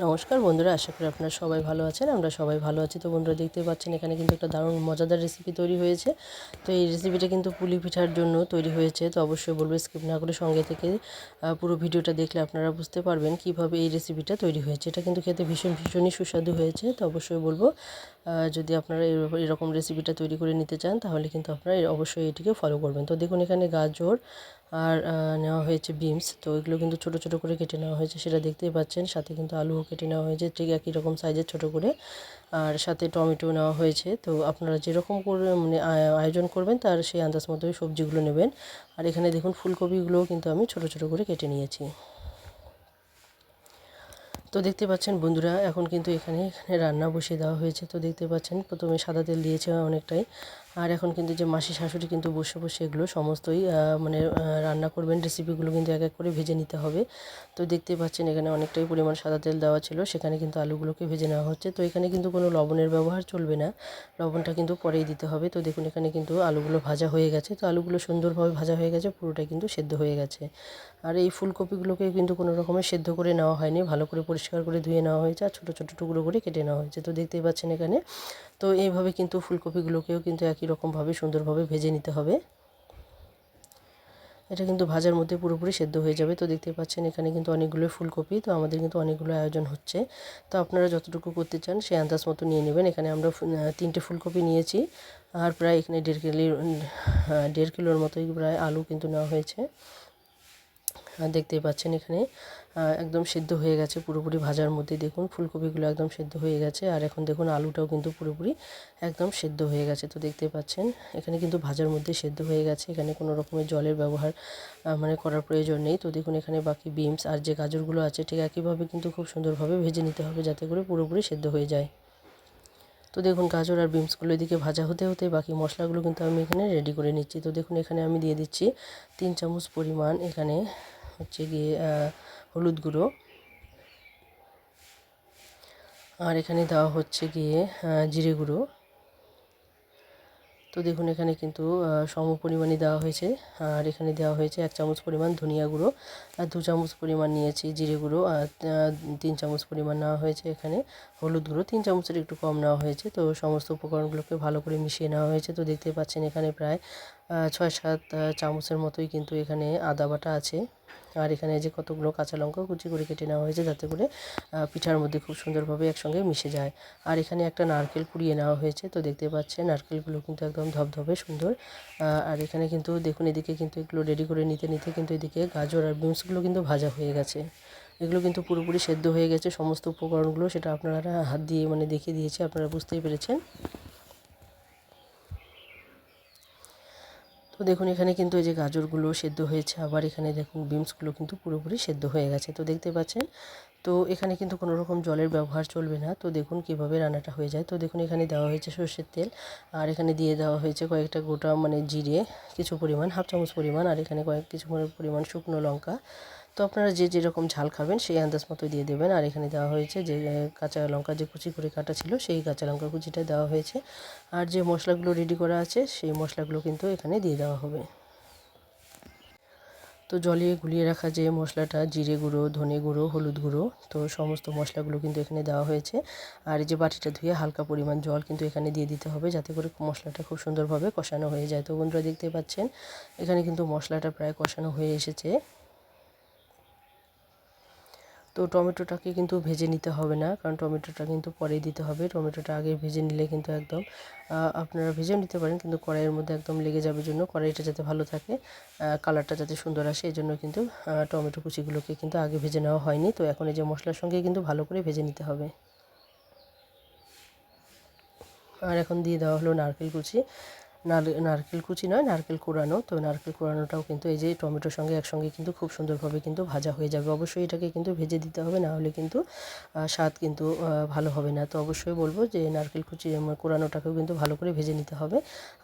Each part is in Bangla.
নমস্কার বন্ধুরা, আশা করি আপনারা সবাই ভালো আছেন, আমরা সবাই ভালো আছি। তো বন্ধুরা দেখতে পাচ্ছেন, এখানে কিন্তু একটা দারুণ মজাদার রেসিপি তৈরি হয়েছে। তো এই রেসিপিটা কিন্তু পুলি পিঠার জন্য তৈরি হয়েছে। তো অবশ্যই বলব স্কিপ না করে সঙ্গে থেকে পুরো ভিডিওটা দেখলে আপনারা বুঝতে পারবেন কীভাবে এই রেসিপিটা তৈরি হয়েছে। এটা কিন্তু খেতে ভীষণ, ভীষণই সুস্বাদু হয়েছে। তো অবশ্যই বলব যদি আপনারা এরকম- রেসিপিটা তৈরি করে নিতে চান, তাহলে কিন্তু আপনারা অবশ্যই এটিকে ফলো করবেন। তো দেখুন, এখানে গাজর আর নেওয়া হয়েছে বিমস। তো এগুলো কিন্তু ছোট ছোট করে কেটে নেওয়া হয়েছে, সেটা দেখতেই পাচ্ছেন। সাথে কিন্তু আলুও কেটে নেওয়া হয়েছে, ঠিক একই রকম সাইজের ছোট করে। আর সাথে টমেটো নেওয়া হয়েছে। তো আপনারা যেরকম করে মানে আয়োজন করবেন, তার সেই আন্দাজ মতোই সবজিগুলো নেবেন। আর এখানে দেখুন, ফুলকপিগুলোও কিন্তু আমি ছোট ছোট করে কেটে নিয়েছি। তো দেখতে পাচ্ছেন বন্ধুরা, এখন কিন্তু এখানে এখানে রান্না বসিয়ে দেওয়া হয়েছে। তো দেখতে পাচ্ছেন, প্রথমে সাদা তেল দিয়েছে অনেকটাই। আর এখন কিন্তু যে মাসি শাশুড়ি কিন্তু বসে বসে এগুলো সমস্তই মানে রান্না করবেন রেসিপিগুলো কিন্তু এক এক করে ভেজে নিতে হবে। তো দেখতে পাচ্ছেন এখানে অনেকটাই পরিমাণ সাদা তেল দেওয়া ছিল, সেখানে কিন্তু আলুগুলোকে ভেজে নেওয়া হচ্ছে। তো এখানে কিন্তু কোনো লবণের ব্যবহার চলবে না, লবণটা কিন্তু পরেই দিতে হবে। তো দেখুন এখানে কিন্তু আলুগুলো ভাজা হয়ে গেছে, তো আলুগুলো সুন্দরভাবে ভাজা হয়ে গেছে, পুরোটাই কিন্তু সেদ্ধ হয়ে গেছে। আর এই ফুলকপিগুলোকে কিন্তু কোনো রকমের সেদ্ধ করে নেওয়া হয়নি, ভালো করে পরিষ্কার করে ধুয়ে নেওয়া হয়েছে আর ছোটো ছোটো টুকরো করে কেটে নেওয়া হয়েছে। তো দেখতেই পাচ্ছেন এখানে, তো এইভাবে কিন্তু ফুলকপিগুলোকেও কিন্তু একই রকমভাবে সুন্দরভাবে ভেজে নিতে হবে। এটা কিন্তু ভাজার মধ্যে পুরোপুরি সেদ্ধ হয়ে যাবে। তো দেখতে পাচ্ছেন এখানে কিন্তু অনেকগুলো ফুলকপি, তো আমাদের কিন্তু অনেকগুলো আয়োজন হচ্ছে। তো আপনারা যতটুকু করতে চান সেই আন্দাজ মতো নিয়ে নেবেন। এখানে আমরা তিনটে ফুলকপি নিয়েছি আর প্রায় এখানে দেড় কিলো দেড় কিলোর মতোই প্রায় আলু কিন্তু নেওয়া হয়েছে। দেখতেই পাচ্ছেন এখানে একদম সেদ্ধ হয়ে গেছে পুরোপুরি ভাজার মধ্যে। দেখুন, ফুলকপিগুলো একদম সেদ্ধ হয়ে গেছে। আর এখন দেখুন, আলুটাও কিন্তু পুরোপুরি একদম সেদ্ধ হয়ে গেছে। তো দেখতেই পাচ্ছেন, এখানে কিন্তু ভাজার মধ্যে সেদ্ধ হয়ে গেছে। এখানে কোনো রকমের জলের ব্যবহার মানে করার প্রয়োজন নেই। তো দেখুন, এখানে বাকি বিমস আর যে গাজরগুলো আছে, ঠিক একইভাবে কিন্তু খুব সুন্দরভাবে ভেজে নিতে হবে যাতে করে পুরোপুরি সেদ্ধ হয়ে যায়। তো দেখুন, গাজর আর বিমসগুলো এদিকে ভাজা হতে হতে বাকি মশলাগুলো কিন্তু আমি এখানে রেডি করে নিচ্ছি। তো দেখুন, এখানে আমি দিয়ে দিচ্ছি তিন চামচ পরিমাণ এখানে হচ্ছে গিয়ে হলুদ গুঁড়ো। আর এখানে দেওয়া হচ্ছে গিয়ে জিরে গুঁড়ো। তো দেখুন, এখানে কিন্তু সম পরিমাণে দেওয়া হয়েছে। আর এখানে দেওয়া হয়েছে এক চামচ পরিমাণ ধনিয়া গুঁড়ো। আর দু চামচ পরিমাণ নিয়েছি জিরে গুঁড়ো। আর তিন চামচ পরিমাণ নেওয়া হয়েছে এখানে হলুদ গুঁড়ো। তিন চামচের একটু কম নেওয়া হয়েছে। তো সমস্ত উপকরণগুলোকে ভালো করে মিশিয়ে নেওয়া হয়েছে। তো দেখতে পাচ্ছেন এখানে প্রায় ছয় সাত চামচের মতোই কিন্তু এখানে আদা বাটা আছে। আর এখানে যে কতগুলো কাঁচা লঙ্কা কুচি করে কেটে নেওয়া হয়েছে যাতে করে পিঠার মধ্যে খুব সুন্দরভাবে একসঙ্গে মিশে যায়। আর এখানে একটা নারকেল কুড়িয়ে নেওয়া হয়েছে, তো দেখতে পাচ্ছেন নারকেলগুলো কিন্তু একদম ধবধবে সুন্দর। আর এখানে কিন্তু দেখুন, এদিকে কিন্তু এগুলো রেডি করে নিতে নিতে কিন্তু এদিকে গাজর আর বিনসগুলো কিন্তু ভাজা হয়ে গেছে। এগুলো কিন্তু পুরোপুরি সেদ্ধ হয়ে গেছে, সমস্ত উপকরণগুলো সেটা আপনারা হাত দিয়ে মানে দেখিয়ে দিয়েছে, আপনারা বুঝতেই পেরেছেন। তো দেখুন, এখানে কিন্তু এই যে গাজরগুলো সেদ্ধ হয়েছে, আবার এখানে দেখুন বিমসগুলো কিন্তু পুরোপুরি সেদ্ধ হয়ে গেছে, তো দেখতে পাচ্ছেন। তো এখানে কিন্তু কোনো রকম জলের ব্যবহার চলবে না, তো দেখুন কীভাবে রান্নাটা হয়ে যায়। তো দেখুন, এখানে দেওয়া হয়েছে সর্ষের তেল, আর এখানে দিয়ে দেওয়া হয়েছে কয়েকটা গোটা মানে জিরে, কিছু পরিমাণ, হাফ চামচ পরিমাণ, আর এখানে কয়েক, কিছু পরিমাণ শুকনো লঙ্কা তো আপনারা যে যেরকম ঝাল খাবেন, সেই আন্দাজ মতো দিয়ে দেবেন। আর এখানে দেওয়া হয়েছে যে, কাঁচা লঙ্কা যে কুচি করে কাটা ছিল, সেই কাঁচা লঙ্কা কুচিটা দেওয়া হয়েছে। আর যে মশলাগুলো রেডি করা আছে, সেই মশলাগুলো কিন্তু এখানে দিয়ে দেওয়া হবে। তো জলে গুলিয়ে রাখা যে মশলাটা, জিরে গুঁড়ো, ধনে গুঁড়ো, হলুদ গুঁড়ো, তো সমস্ত মশলাগুলো কিন্তু এখানে দেওয়া হয়েছে। আর এই যে বাটিটা ধুয়ে হালকা পরিমাণ জল কিন্তু এখানে দিয়ে দিতে হবে, যাতে করে মশলাটা খুব সুন্দরভাবে কষানো হয়ে যায়। তো বন্ধুরা দেখতে পাচ্ছেন, এখানে কিন্তু মশলাটা প্রায় কষানো হয়ে এসেছে। তো টমেটোটাকে কিন্তু ভেজে নিতে হবে না, কারণ টমেটোটা কিন্তু পরেই দিতে হবে। টমেটোটা আগে ভেজে নিলে কিন্তু একদম আপনারা ভেজেও নিতে পারেন, কিন্তু কড়াইয়ের মধ্যে একদম লেগে যাবে জন্য কড়াইটা যাতে ভালো থাকে কালারটা যাতে সুন্দর আসে, এই জন্য কিন্তু টমেটো কুচিগুলোকে কিন্তু আগে ভেজে নেওয়া হয়নি। তো এখন এই যে মশলার সঙ্গে কিন্তু ভালো করে ভেজে নিতে হবে। আর এখন দিয়ে দেওয়া হলো নারকেল কুচি। নারকেল কুচি নয়, নারকেল কোরানো তো নারকেল কোরানোটাও কিন্তু এই যে টমেটোর সঙ্গে একসঙ্গে কিন্তু খুব সুন্দরভাবে কিন্তু ভাজা হয়ে যাবে। অবশ্যই এটাকে কিন্তু ভেজে দিতে হবে, না হলে কিন্তু স্বাদ কিন্তু ভালো হবে না। তো অবশ্যই বলব যে নারকেল কুচি আমার কোরানোটাকেও কিন্তু ভালো করে ভেজে নিতে হবে।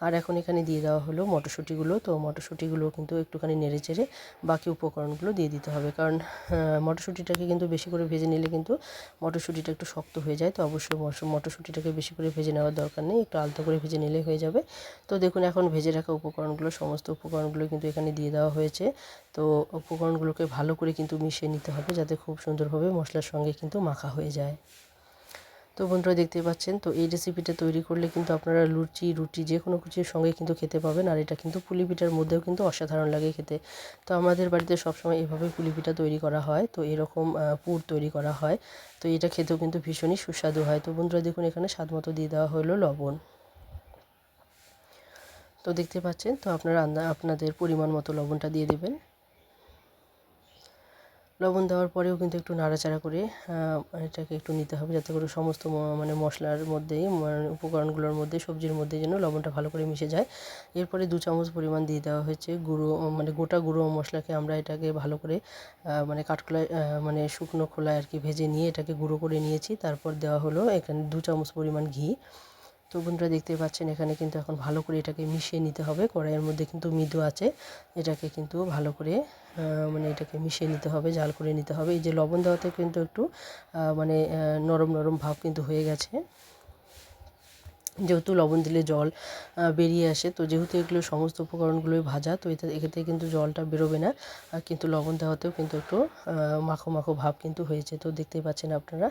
আর এখন এখানে দিয়ে দেওয়া হলো মটরশুঁটিগুলো। তো মটরশুঁটিগুলো কিন্তু একটুখানি নেড়ে চেড়ে বাকি উপকরণগুলো দিয়ে দিতে হবে। কারণ মটরশুঁটিটাকে কিন্তু বেশি করে ভেজে নিলে কিন্তু মটরশুঁটিটা একটু শক্ত হয়ে যায়। তো অবশ্যই মটরশুঁটিটাকে বেশি করে ভেজে নেওয়ার দরকার নেই। একটু আলতো করে ভেজে নিলে হয়ে যাবে। তো দেখুন, এখন ভেজে রাখা উপকরণগুলো, সমস্ত উপকরণগুলো কিন্তু এখানে দিয়ে দেওয়া হয়েছে। তো উপকরণগুলোকে ভালো করে কিন্তু মিশিয়ে নিতে হবে যাতে খুব সুন্দরভাবে মশলার সঙ্গে কিন্তু মাখা হয়ে যায়। তো বন্ধুরা দেখতে পাচ্ছেন, তো এই রেসিপিটা তৈরি করলে কিন্তু আপনারা লুচি, রুটি, যে কোনো কিছুর সঙ্গে কিন্তু খেতে পাবেন। আর এটা কিন্তু পুলি পিঠার মধ্যেও কিন্তু অসাধারণ লাগে খেতে। তো আমাদের বাড়িতে সবসময় এভাবে পুলি পিঠা তৈরি করা হয়। তো এরকম পুর তৈরি করা হয়। তো এটা খেতেও কিন্তু ভীষণই সুস্বাদু হয়। তো বন্ধুরা, দেখুন, এখানে স্বাদ মতো দিয়ে দেওয়া হলো লবণ। তো দেখতে পাচ্ছেন, তো আপনারা আপনাদের পরিমাণ মতো লবণটা দিয়ে দেবেন। লবণ দেওয়ার পরেও কিন্তু একটু নাড়াচাড়া করে এটাকে একটু নিতে হবে যাতে করে সমস্ত মানে মশলার মধ্যেই মানে উপকরণগুলোর মধ্যে, সবজির মধ্যে যেন লবণটা ভালো করে মিশে যায়। এরপরে দু চামচ পরিমাণ দিয়ে দেওয়া হয়েছে গুঁড়ো মানে গোটা গুঁড়ো মশলাকে আমরা এটাকে ভালো করে মানে কাঠখোলায় মানে শুকনো খোলায় আর কি ভেজে নিয়ে এটাকে গুঁড়ো করে নিয়েছি। তারপর দেওয়া হলো এখানে দু চামচ পরিমাণ ঘি। তো বন্ধুরা দেখতে পাচ্ছেন, এখানে কিন্তু এখন ভালো করে এটাকে মিশিয়ে নিতে হবে। কড়াইয়ের মধ্যে কিন্তু মৃদু আছে, এটাকে কিন্তু ভালো করে মানে এটাকে মিশিয়ে নিতে হবে, জাল করে নিতে হবে। এই যে লবণ দেওয়াতে কিন্তু একটু মানে নরম নরম ভাব কিন্তু হয়ে গেছে। যেহেতু লবণ দিলে জল বেরিয়ে আসে, তো যেহেতু এগুলো সমস্ত উপকরণগুলোই ভাজা, তো এতে এক্ষেত্রে কিন্তু জলটা বেরোবে না কিন্তু লবণ দেওয়াতেও কিন্তু একটু মাখো মাখো ভাব কিন্তু হয়েছে, তো দেখতেই পাচ্ছেন আপনারা।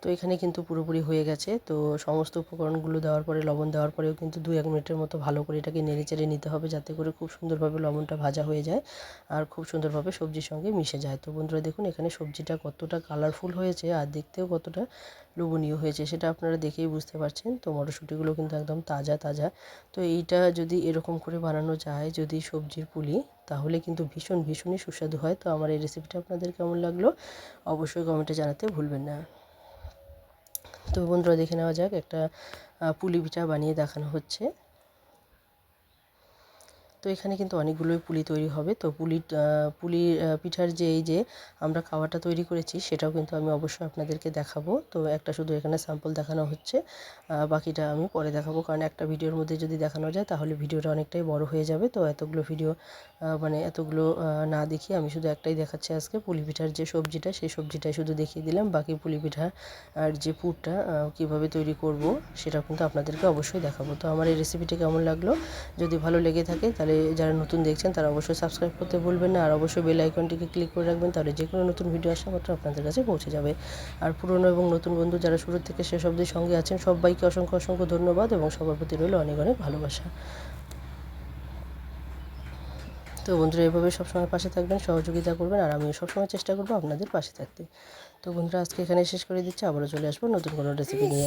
তো এখানে কিন্তু পুরোপুরি হয়ে গেছে, তো সমস্ত উপকরণগুলো দেওয়ার পরে, লবণ দেওয়ার পরেও কিন্তু দু এক মিনিটের মতো ভালো করে এটাকে নেড়ে চেড়ে নিতে হবে, যাতে করে খুব সুন্দরভাবে লবণটা ভাজা হয়ে যায়, আর খুব সুন্দরভাবে সবজির সঙ্গে মিশে যায়। তো বন্ধুরা দেখুন, এখানে সবজিটা কতটা কালারফুল হয়েছে, আর দেখতেও কতটা লোভনীয় হয়েছে, সেটা আপনারা দেখেই বুঝতে পারছেন। তো মটরশুঁটিগুলো কিন্তু একদম তাজা তাজা। তো এইটা যদি এরকম করে বানানো যায়, যদি সবজির পুলি, তাহলে কিন্তু ভীষণ, ভীষণই সুস্বাদু হয়। তো আমার এই রেসিপিটা আপনাদের কেমন লাগল, অবশ্যই কমেন্টে জানাতে ভুলবেন না। তো বন্ধুরা, দেখে নেওয়া যাক, একটা পুলি পিঠা বানিয়ে দেখানো হচ্ছে। তো এখানে কিন্তু অনেকগুলোই পুলি তৈরি হবে। তো পুলি পুলি পিঠার যে এই যে আমরা খাওয়াটা তৈরি করেছি, সেটাও কিন্তু আমি অবশ্যই আপনাদেরকে দেখাবো। তো একটা শুধু এখানে স্যাম্পল দেখানো হচ্ছে বাকিটা আমি পরে দেখাবো। কারণ একটা ভিডিওর মধ্যে যদি দেখানো যায়, তাহলে ভিডিওটা অনেকটাই বড় হয়ে যাবে। তো এতগুলো ভিডিও মানে এতগুলো না দেখিয়ে আমি শুধু একটাই দেখাচ্ছি আজকে। পুলি পিঠার যে সবজিটা, সেই সবজিটাই শুধু দেখিয়ে দিলাম। বাকি পুলি পিঠা আর যে পুরটা কীভাবে তৈরি করব, সেটা কিন্তু আপনাদেরকে অবশ্যই দেখাবো। তো আমার এই রেসিপিটা কেমন লাগল? যদি ভালো লেগে থাকে, তাহলে তাহলে যারা নতুন দেখছেন তারা অবশ্যই সাবস্ক্রাইব করতে ভুলবেন না। আর অবশ্যই বেল আইকনটিকে ক্লিক করে রাখবেন তাহলে যে কোনো নতুন ভিডিও আসা মাত্র আপনাদের কাছে পৌঁছে যাবে। আর পুরনো এবং নতুন বন্ধু যারা শুরু থেকে শেষ অবধি সঙ্গে আছেন, সবাইকে অসংখ্য অসংখ্য ধন্যবাদ এবং সবার প্রতি রইল অনেক অনেক ভালোবাসা। তো বন্ধুরা, এভাবে সবসময় পাশে থাকবেন, সহযোগিতা করবেন আর আমিও সবসময় চেষ্টা করব আপনাদের পাশে থাকতে। তো বন্ধুরা, আজকে এখানে শেষ করে দিচ্ছি। আবারও চলে আসব নতুন কোনো রেসিপি নিয়ে।